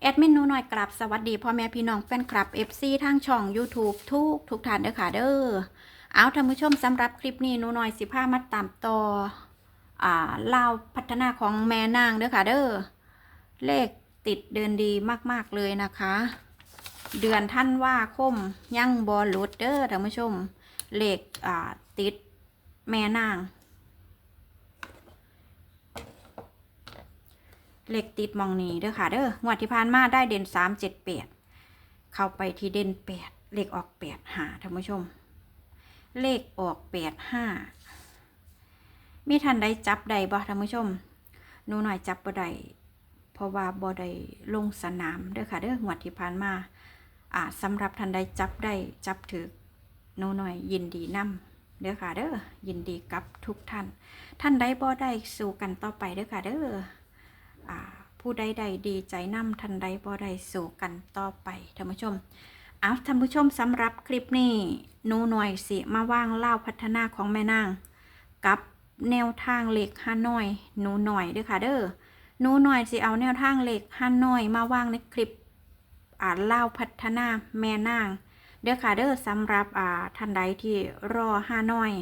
แอดมินนูหน่อยกลับสวัสดีพ่อแม่พี่น้องแฟนคลับ FC ทางช่อง YouTube ทุกทุกท่านเด้อค่ะเด้อเอาท่านผู้ชมสำหรับคลิปนี้หนูหน่อยสิพามาตามต่ออ่าเล่าวพัฒนาของแม่นางเด้อค่ะเด้อเลขติดเดินดีมากๆเลยนะคะ เดือนท่านว่าคมยั่งบอลลุดเด้อท่านผู้ชมเลขอ่าติดแม่นาง เลขติดมองนี้เด้อค่ะเด้องวดที่ผ่านมาได้เด่นสามเจ็ดแปดเข้าไปที่เด่นแปดเลขออกแปดหาท่านผู้ชม เลขออกแปดห้ามีทันได้จับใดบ่ท่านผู้ชมหนูหน่อยจับบ่ได้เพราะว่าบ่ได้ลงสนามเด้อค่ะเด้องวดที่ผ่านมาอ่าสำหรับทันใดจับได้จับถือหนูหน่อยยินดีนำเด้อค่ะเด้อยินดีกับทุกท่าน ท่านใดบ่ได้สู่กันต่อไปเด้อค่ะเด้อ ผู้ใดใดดีใจนำทันใดบ่ได้สู่กันต่อไปท่านผู้ชมเอาท่านผู้ชมสำหรับคลิปนี้หนูหน่อยสิมาว่างเล่าพัฒนาของแม่นางกับแนวทางเหล็กห้าน้อยหนูหน่อยเด้อค่ะเด้อหนูหน่อยสิเอาแนวทางเหล็กห้าน้อยมาว่างในคลิปอ่าเล่าพัฒนาแม่นางเด้อค่ะเด้อสำหรับอ่าท่านใดที่รอห้าน้อย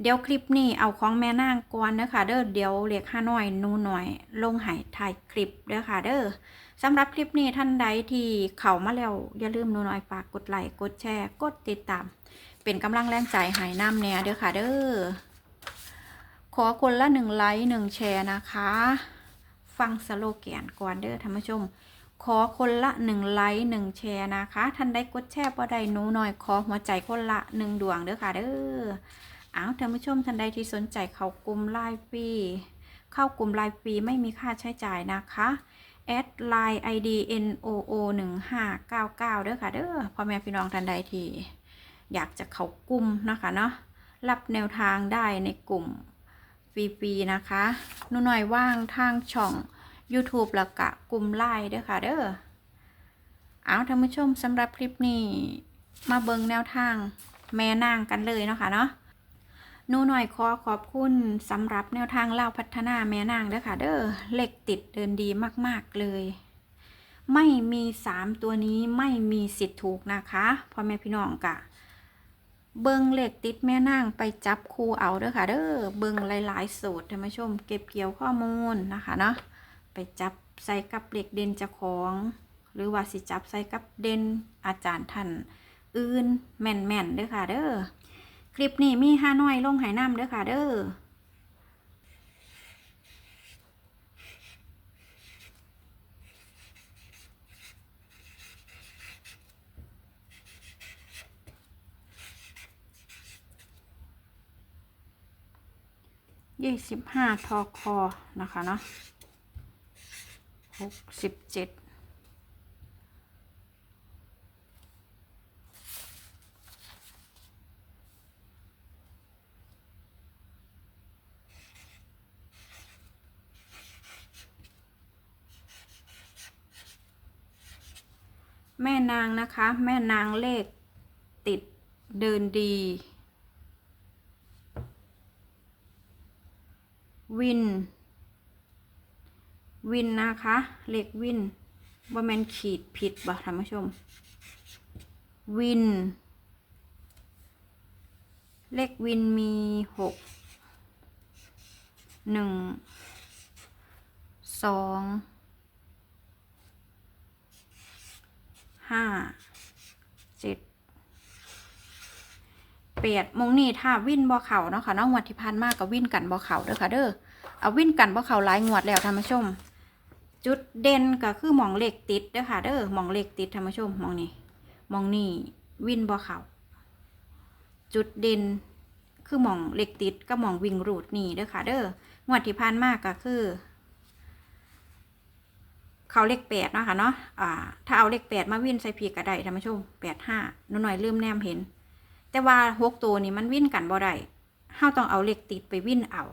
เดี๋ยวคลิปนี้เอาของแม่นางก่อนเด้อค่ะเด้อเดี๋ยวเรียกห้าน้อยนูหน่อย ลงหายถ่ายคลิปเด้อค่ะเด้อสำหรับคลิปนี้ท่านใดที่เข้ามาแล้วอย่าลืมนูหน่อยฝากกดไลค์กดแชร์กดติดตาม เป็นกำลังแรงใจหายน้ำแน่เด้อค่ะเด้อขอคนละหนึ่งไลค์หนึ่งแชร์นะคะ ฟังสโลแกนก่อนเด้อท่านผู้ชม ขอคนละหนึ่งไลค์หนึ่งแชร์นะคะ ท่านใดกดแชร์บ่ได้นูหน่อยขอหัวใจคนละหนึ่งดวงเด้อค่ะเด้อ อ้าวท่านผู้ชมท่านใดที่สนใจเข้ากลุ่มไลน์ฟรีเข้ากลุ่มไลน์ฟรีไม่มีค่าใช้จ่ายนะคะแอดไลน์ ID NOO 1 5 9 9เด้อค่ะเด้อพ่อแม่พี่น้องท่านใดที่อยากจะเข้ากลุ่มนะคะเนาะรับแนวทางได้ในกลุ่มฟรีๆนะคะหนูหน่อยว่างทางช่อง YouTube แล้วกะกลุ่มไลน์เด้อค่ะเด้อเอาท่านผู้ชมสำหรับคลิปนี้ มาเบิงแนวทางแม่นางกันเลยเนาะค่ะเนาะ นูหน่อยขอขอบคุณสำหรับแนวทางเล่าพัฒนาแม่นางเด้อค่ะเด้อเหล็กติดเดินดีมากๆเลย ไม่มีสามตัวนี้ไม่มีสิทธิ์ถูกนะคะพ่อแม่พี่น้องกะ เบิงเหล็กติดแม่นางไปจับคู่เอาเด้อค่ะเด้อเบิงหลายๆสูตรท่านผู้ชม เก็บเกี่ยวข้อมูลนะคะเนาะไปจับใส่กับเหล็กเด่นเจ้าของ หรือว่าสิจับใส่กับเด่นอาจารย์ท่านอื่นแม่นๆเด้อค่ะเด้อ คลิปนี้มีห้าน้อยลงหายน้ำเด้อค่ะ เด้อยี่สิบห้าทอคอนะคะเนาะหกสิบเจ็ด แม่ นางนะคะ แม่นางเลขติดเดินดี วิน วินนะคะ เลขวินว่าแมนขีดผิดบ่ท่านผู้ชม วิน เลขวินมีหกหนึ่งสอง ห้าเจ็ดแปดมงนี่ถ้าวิ่นบ่อเข่าเนาะค่ะน้องงวดที่ผ่านมากกับวิ่นกันบ่อเข่าเด้อค่ะเด้อเอาวิ่นกันบ่อเข่าหลายงวดแล้วท่านผู้ชม จุดเด่นก็คือหมองเหลขติดเด้อค่ะเด้อหมองเหลขติดท่านผู้ชมมองนี่มองนี่วิ่นบ่อเข่าจุดเด่นคือหมองเหลขติดกับหมองวิ่งรูดนี่เด้อค่ะเด้องวดที่ผ่านมากก็คือ เขาเลขแปดเนาะค่ะเนาะอ่า ถ้าเอาเลขแปดมาวิ่นใส่พีกระไดท่านผู้ชมแปดห้าหนูหน่อยลืมแนมเห็น แต่ว่าหกตัวนี่มันวิ่นกันบ่ได้เฮาต้องเอาเลขติดไปวิ่นเอา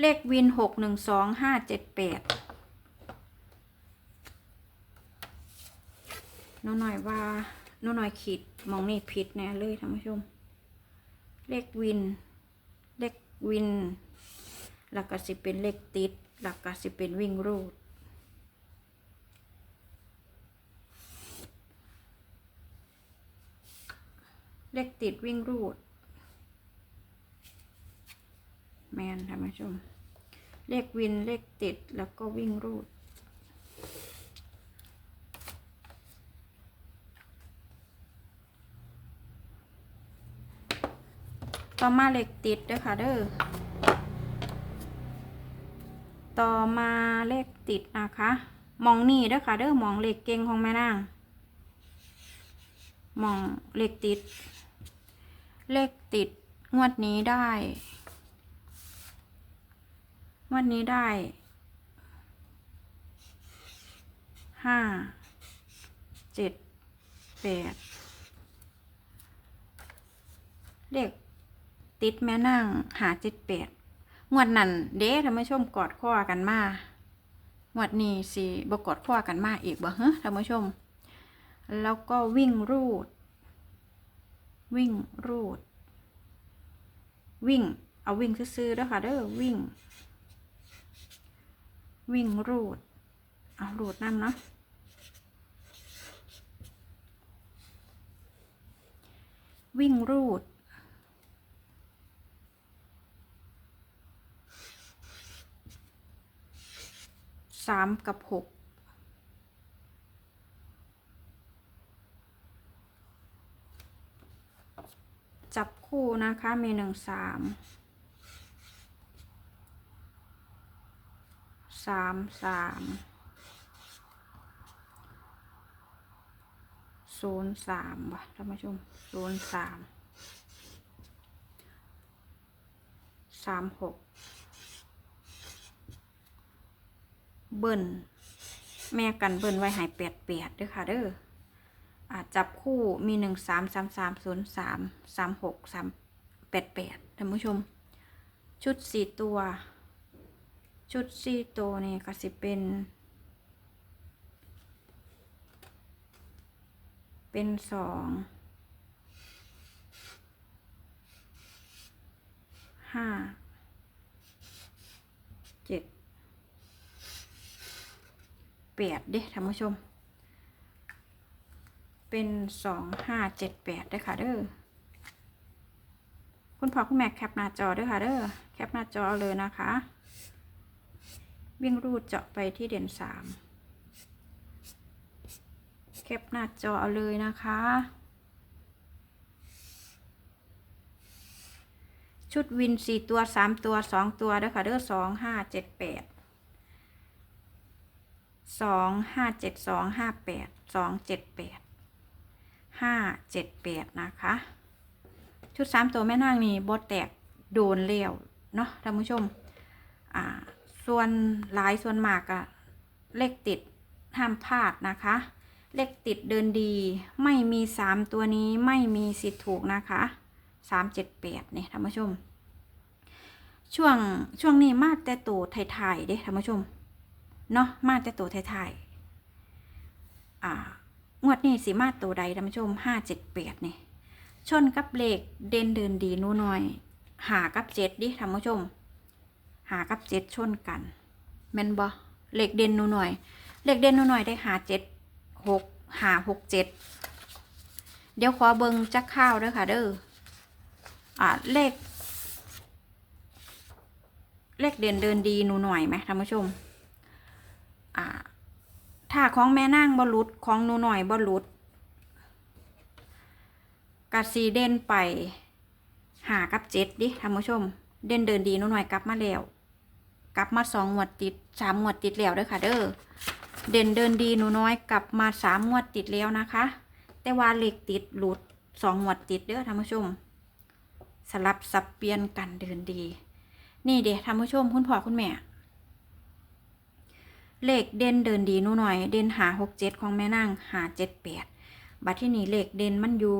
เลขวินหกหนึ่งสองห้าเจ็ดแปดหนูหน่อยว่าหนูหน่อยขีดมองนี่ผิดแน่เลยท่านผู้ชม เลขวิน เลขวิน แล้วก็สิเป็นเลขติดแล้วก็สิเป็นวิ่งรูด เลขติดวิ่งรูด แมนท่านผู้ชม เลขวินเลขติดแล้วก็วิ่งรูดต่อมาเลขติดเด้อค่ะเด้อ ต่อมาเลขติดนะคะ มองนี่เด้อค่ะเด้อมองเหลขเก่งของแม่นางมองเหลขติด เลขติดงวดนี้ได้งวดนี้ได้ห้าเจ็ดแปดเลขติดแม่นั่งหาเจ็ดแปด งวดนั้นเด้ท่านผู้ชมกอดข้อกันมางวดนี้สิบกอดข้อกันมาอีกบ่ฮะท่านผู้ชม แล้วก็วิ่งรูด วิ่งรูด วิ่ง เอาวิ่งซื่อๆด้อค่ะเด้อวิ่ง วิ่งรูด เอารูดนั่นเนาะวิ่งรูด สามกับหกจับคู่นะคะมีหนึ่งสามสามสามศูนย์สามว่ะท่านผู้ชมศูนย์สามสามหก เบิ้ลแม่กันเบิ้ลไว้หายแปดแปดด้วยค่ะเด้ออาจับคู่มีหนึ่งสามสามสามศูนย์สามสามหกสามแปดแปดท่านผู้ชม ชุดสี่ตัว ชุดสี่ตัวนี่ก็สิเป็น เป็นสองห้าเจ็ด แปดเด้ท่านผู้ชม เป็นสองห้าเจ็ดแปดได้ค่ะเด้อคุณพ่อคุณแม่แคปหน้าจอด้วยค่ะเด้อแคปหน้าจอเลยนะคะ วิ่งรูดเจาะไปที่เด่นสามแคปหน้าจอเอาเลยนะคะ ชุดวินสี่ตัวสามตัวสองตัวด้อค่ะเด้อสองห้าเจ็ดแปด สองห้าเจ็ดสองห้าแปดสองเจ็ดแปดห้าเจ็ดแปดนะคะ ชุดสามตัวแม่นางนี่บดแตกโดนเลี้ยวเนาะท่านผู้ชม อ่า ส่วนหลายส่วนมากอะเลขติดห้ามพลาดนะคะ เลขติดเดินดี ไม่มีสามตัวนี้ไม่มีสิทธิ์ถูกนะคะสามเจ็ดแปดเนี่ยท่านผู้ชม ช่วงช่วงนี้มาแต่ตัวไทยๆเด้ท่านผู้ชม เนาะมาแต่ตัวไทยๆอ่างวดนี้สีมาตัวใดท่านผู้ชมห้าเจ็ดแปดเนี่ยชนกับเลขเด่นเดินดีนูหน่อย หากับเจ็ดดิท่านผู้ชม หากับเจ็ดชนกันแม่นบ่เลขเด่นนูหน่อย เลขเด่นนูหน่อยได้หาเจ็ดหกหาหกเจ็ดเดี๋ยวขอเบิงจักข้าวด้อค่ะเด้ออ่าเลข เลขเด่นเดินดีนูหน่อยไหมท่านผู้ชม อ่าถ้าของแม่นางบอลุดของหนูหน่อยบอลุดกัดสีเด่นไปหากับเจ็ดดิท่านผู้ชม เด่นเดินดีหนูหน่อยกลับมาแล้วกลับมาสองงวดติดสามงวดติดแล้วด้อค่ะ เด้อเด่นเดินดีหนูน้อยกลับมาสามงวดติดแล้วนะคะ แต่ว่าเหล็กติดหลุดสองงวดติดเด้อท่านผู้ชม สลับสับเปลี่ยนกันเดินดี นี่เด้ท่านผู้ชมคุณพ่อคุณแม่ เลขเด่นเดินดีนูหน่อย เด่นหาหกเจ็ดของแม่นางหาเจ็ดแปดบัดที่นี่เลขเด่นมันอยู่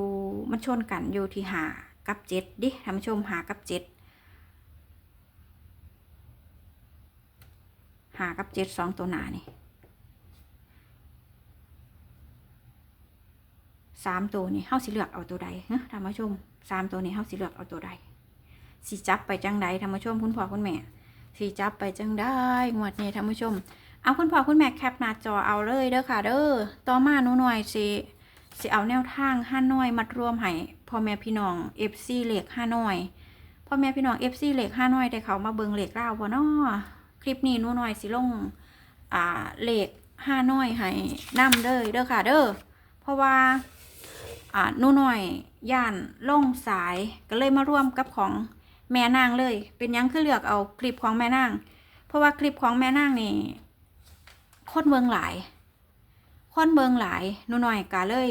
มันชนกันอยู่ที่หากับเจ็ดดิท่านผู้ชมหากับเจ็ดหากับเจ็ดสองตัวหนานี่สามตัวนี่เฮาสิเลือกเอาตัวใดฮะท่านผู้ชมสามตัวนี่เฮาสิเลือกเอาตัวใดสิจับไปจังใดท่านผู้ชมคุณพ่อคุณแม่สีจับไปจังได้งวดนี้ท่านผู้ชม เอาคุณพ่อคุณแม่แคปหน้าจอเอาเลยเด้อค่ะ เด้อต่อมาหนูหน่อยสิสิเอาแนวทางห้าน้อยมัดรวมให้พ่อแม่พี่น้อง FC เหล็กห้าน้อยพ่อแม่พี่น้อง FC เหล็กห้าน้อยได้เขามาเบิงเหล็กเล่าบ่เนาะคลิปนี้หนูหน่อยสิลงอ่าเหล็กห้าน้อยให้นํเด้อเด้อค่ะ เด้อเพราะว่าอ่าหนูหน่อยย่านลงสายก็เลยมาร่วมกับของแม่นางเลย เป็นยังคือเลือกเอาคลิปของแม่นาง เพราะว่าคลิปของแม่นางนี่ คนเบิงหลาย คนเบิงหลายหนูหน่อยกะเลย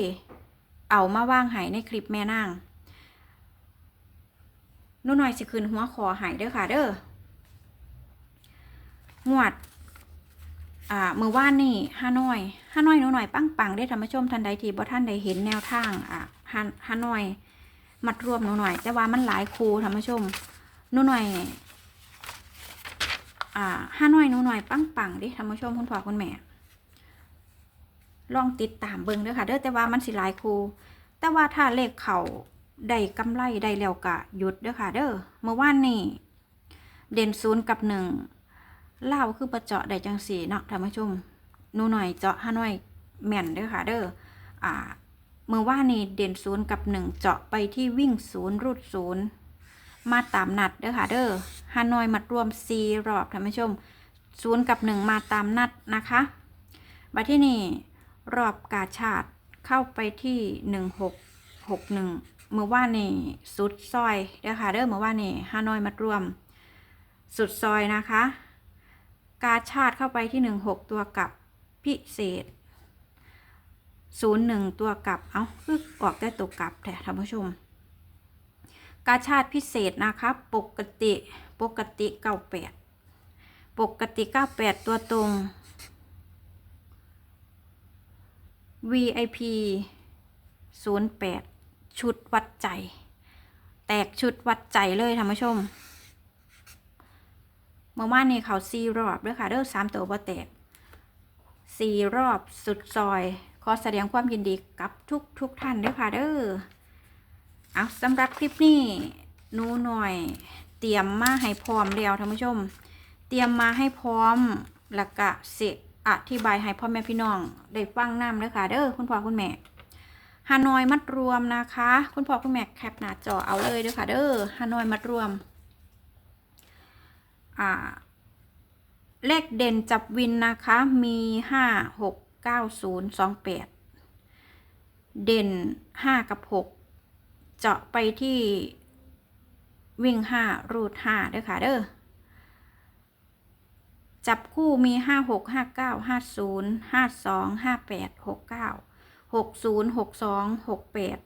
เอามาว่างหายในคลิปแม่นางหนูหน่อยสิคืนหัวคอหายเด้อค่ะ เด้องวด อ่า มือว่านนี่ห้าน้อยห้าน้อยหนูหน่อยปังปังได้ธรรมชมทันใดทีบ่ท่านใดเห็นแนวทางอ่าห้าห้าน้อย มัดรวมหนูหน่อย แต่ว่ามันหลายครูธรรมชมหนูหน่อย อ่าห้าน้อยหนูหน่อยปังปังดิท่านผู้ชมคุณพ่อคุณแม่ ลองติดตามเบิ่งเด้อค่ะเด้อแต่ว่ามันสิหลายครูแต่ว่าถ้าเลขเขาได้กำไรได้แล้วกะหยุดเด้อค่ะ เด้อเมื่อวานนี้เด่นศูนย์กับหนึ่งเล่าคือประเจาะได้จังสีเนาะท่านผู้ชมนูหน่อยเจาะห้าน้อยแม่นเด้อค่ะ เด้ออ่าเมื่อวานนี้เด่นศูนย์กับหนึ่งเจาะไปที่วิ่งศูนย์รูดศูนย์ มาตามนัดเด้อค่ะเด้อฮานอยมัดรวม 4 รอบท่านผู้ชมศูนย์กับ 1 มาตามนัดนะคะบัดที่นี่รอบกาชาติเข้าไปที่ 1661เมื่อว่านี่สุดซอยเด้อค่ะเด้อเมื่อว่านี่ฮานอยมัดรวม สุดซอยนะคะ กาชาติเข้าไปที่ 16 ตัวกับพิเศษ01 ตัวกับ เอาคือออกได้ตัวกับแต่ท่านผู้ชม กาชาติพิเศษนะคะปกติปกติเก้าแปดปกติเก้าแปดตัวตรง VIP ศูนย์แปดชุดวัดใจ แตกชุดวัดใจเลยท่านผู้ชม เมื่อวานนี้เขาซีรอบด้วยค่ะเด้อสามตัวบ่แตกสี่รอบสุดซอย ขอแสดงความยินดีกับทุกทุกท่านด้วยค่ะเด้อ เอาสำหรับคลิปนี้หนูหน่อย เตรียมมาให้พร้อมแล้วท่านผู้ชม เตรียมมาให้พร้อมแล้วก็สิอธิบายให้พ่อแม่พี่น้องได้ฟังน้ำเด้อค่ะเด้อคุณพ่อคุณแม่ฮานอยมัดรวมนะคะ คุณพ่อคุณแม่แคปหน้าจอเอาเลยเด้อค่ะเด้อฮานอยมัดรวมอ่าเลขเด่นจับวินนะคะมีห้าหกเก้าศูนย์สองแปดเด่นห้ากับหก เจาะไปที่วิ่งห้ารูดห้าเด้อค่ะเด้อจับคู่มีห้าหกห้าเก้าห้าศูนย์ห้าสองห้าแปดหกเก้าหกศูนย์หกสองหกแปด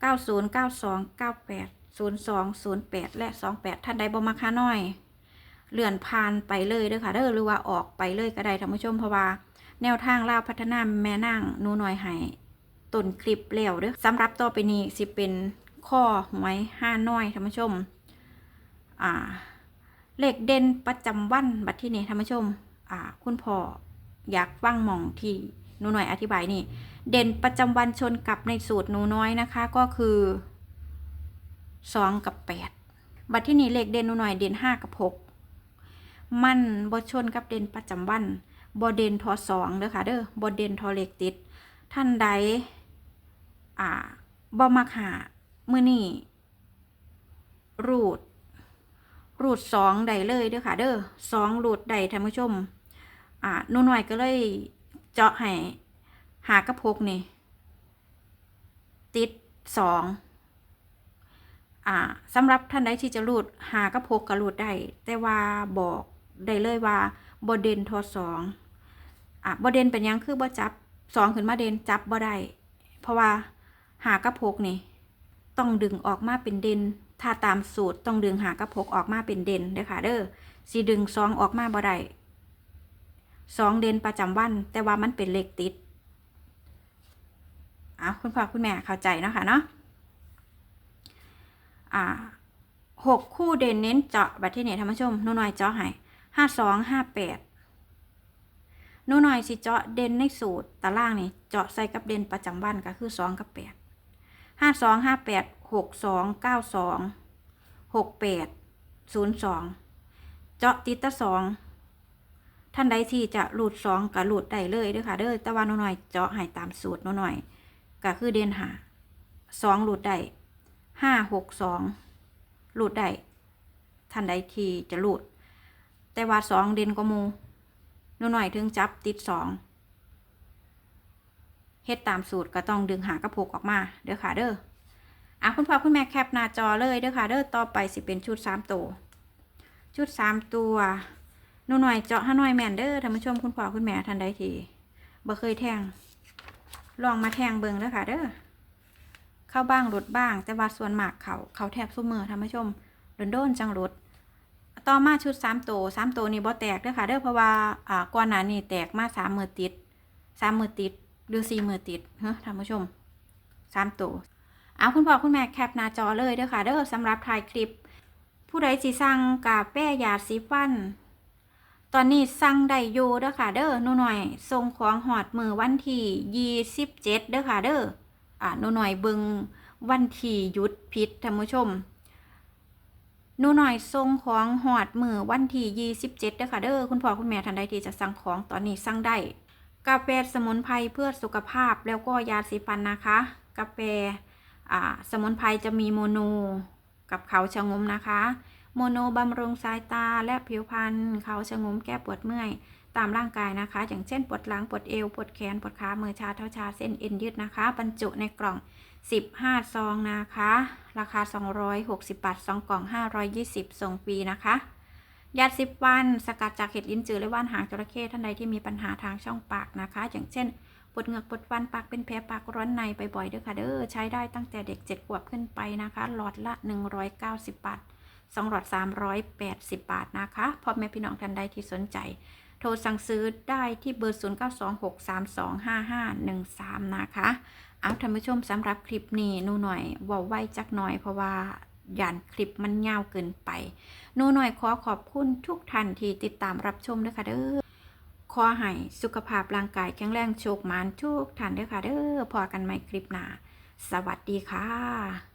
เก้าศูนย์เก้าสองเก้าแปดศูนย์สองศูนย์แปดและสองแปดท่านใดบ่มาค่าน้อยเลื่อนผ่านไปเลยเด้อค่ะเด้อหรือว่าออกไปเลยก็ได้ท่านผู้ชมเพราะว่า แนวทางล่าวพัฒนาแม่นั่งนูน้อยให้ต้นคลิปแล้วเด้อสำหรับต่อไปนี้สิเป็น ข้อหวยห้าน้อยท่านผู้ชม อ่า เลขเด่นประจำวันบัดที่นี้ท่านผู้ชม อ่า คุณพ่ออยากฟังมองที่หนูน้อยอธิบายนี่ เด่นประจำวันชนกับในสูตรหนูน้อยนะคะ ก็คือสองกับแปดบัดที่นี้เลขเด่นหนูน้อยเด่นห้ากับหกมันบชนกับเด่นประจำวันบอเด่นทอสองเด้อค่ะเด้อบอเด่นทอเลขติด ท่านใดอ่าบอมักหา มือนี่รูด รูดสองได้เลยเด้อค่ะ เด้อสองรูดได้ท่านผู้ชม อ่าหนูหน่อยก็เลยเจาะให้หากระพกนี่ ติดสองอ่าสำหรับท่านใดที่จะรูดหากระพกก็รูดได้ แต่ว่าบอกได้เลยว่าบเดนทอสองอะบเดนเป็นยังคือบ่จับสองขึ้นมาเดนจับบ่ได้เพราะว่าหากระพกนี่ ต้องดึงออกมาเป็นเด่น ถ้าตามสูตรต้องดึงหากระพกออกมาเป็นเด่นเด้อค่ะเด้อสีดึงสองออกมาบ่ได้สองเด่นประจำวัน แต่ว่ามันเป็นเลขติดอะคุณพ่อคุณแม่เข้าใจนะคะเนาะอ่าหกคู่เด่นเน้นเจาะบัตรที่เนี่ยท่านผู้ชมนูหน่อยเจาะให้ห้าสองห้าแปดนูหน่อยสิเจาะเด่นในสูตรตารางนี่เจาะใส่กับเด่นประจำวันก็คือสองกับแปด ห้าสองห้าแปดหกสองเก้าสองหกแปดศูนย์สองเจาะติดตะสองท่านใดที่จะหลุดสองก็หลุดได้เลยด้อค่ะเด้อต่ว่าหนูหน่อยเจาะให้ตามสูตรหนูหน่อยก็คือเด่นหาสองหลุดได้ห้าหกสองหลุดได้ท่านใดที่จะหลุด แต่ว่าสองเด่นกว่ามูหนูหน่อยถึงจับติดสอง เฮ็ดตามสูตรก็ต้องดึงหางกระโปกออกมาเด้อค่ะเด้ออะคุณพ่อคุณแม่แคปหน้าจอเลยเด้อค่ะเด้อต่อไปสิเป็นชุดสามตัวชุดสามตัวหนูหน่อยเจาะห้าหน่อยแมนเด้อท่านผู้ชมคุณพ่อคุณแม่ท่านใดทีบ่เคยแทง ลองมาแทงเบิงเด้อค่ะเด้อเข้าบ้างหลุดบ้าง แต่ว่าส่วนมากเขาเขาแทบซุมือท่านผู้ชมโดนโดนจังหลุดต่อมาชุดสามตัวสามตัวนี่บ่แตกเด้อค่ะเด้อเพราะว่าอ่าก่อนหน้านี้แตกมาสามมือติดสามมือติด หรือสี่มือติดเฮ้ท่านผู้ชมสามตัวเอาคุณพ่อคุณแม่แคปหน้าจอเลยเด้อค่ะเด้อสำหรับถ่ายคลิป ผู้ใดสิสั่งกาแฟยาสีฟัน ตอนนี้สั่งได้อยู่เด้อค่ะเด้อหนูหน่อยส่งของหอดมือวันที่ยี่สิบเจ็ดเด้อค่ะเด้ออ่าหนูหน่อยบิงวันที่หยุดพิษท่านผู้ชมหนูหน่อยส่งของหอดมือวันที่ยี่สิบเจ็ดเด้อค่ะเด้อคุณพ่อคุณแม่ท่านใดที่จะสั่งของตอนนี้สั่งได้ กาแฟสมุนไพรเพื่อสุขภาพแล้วก็ยาสีฟันนะคะ กาแฟอ่าสมุนไพรจะมีโมโนกับเขาชะงมนะคะ โมโนบำรุงสายตาและผิวพรรณเขาชะงมแก้ปวดเมื่อยตามร่างกายนะคะ อย่างเช่นปวดหลังปวดเอวปวดแขนปวดขามือชาเท้าชาเส้นเอ็นยืดนะคะ บรรจุในกล่อง 15 ซองนะคะ ราคา 260 บาท 2 กล่อง 520 ส่งฟรีนะคะ ยาสิบวันสกัดจากเห็ดลิ้นจือและว่านหางจระเข้ท่านใดที่มีปัญหาทางช่องปากนะคะ อย่างเช่นปวดเหงือกปวดฟันปากเป็นแผลปากร้อนในบ่อยๆเด้อค่ะเด้อใช้ได้ตั้งแต่เด็ก 7 ขวบขึ้นไปนะคะ หลอดละ 190 บาทสองหลอด 380 บาทนะคะพ่อแม่พี่น้องท่านใดที่สนใจ โทรสั่งซื้อได้ที่เบอร์ 0926325513 นะคะ เอาท่านผู้ชมสำหรับคลิปนี้หนูหน่อยว่าไว้จักหน่อยเพราะว่า ยานคลิปมันยาวเกินไปหนูหน่อยขอขอบคุณทุกท่านที่ติดตามรับชมด้วยค่ะเด้อขอให้สุขภาพร่างกายแข็งแรงโชคมานทุกท่านด้วยค่ะเด้อพอกันใหม่คลิปหน้า สวัสดีค่ะ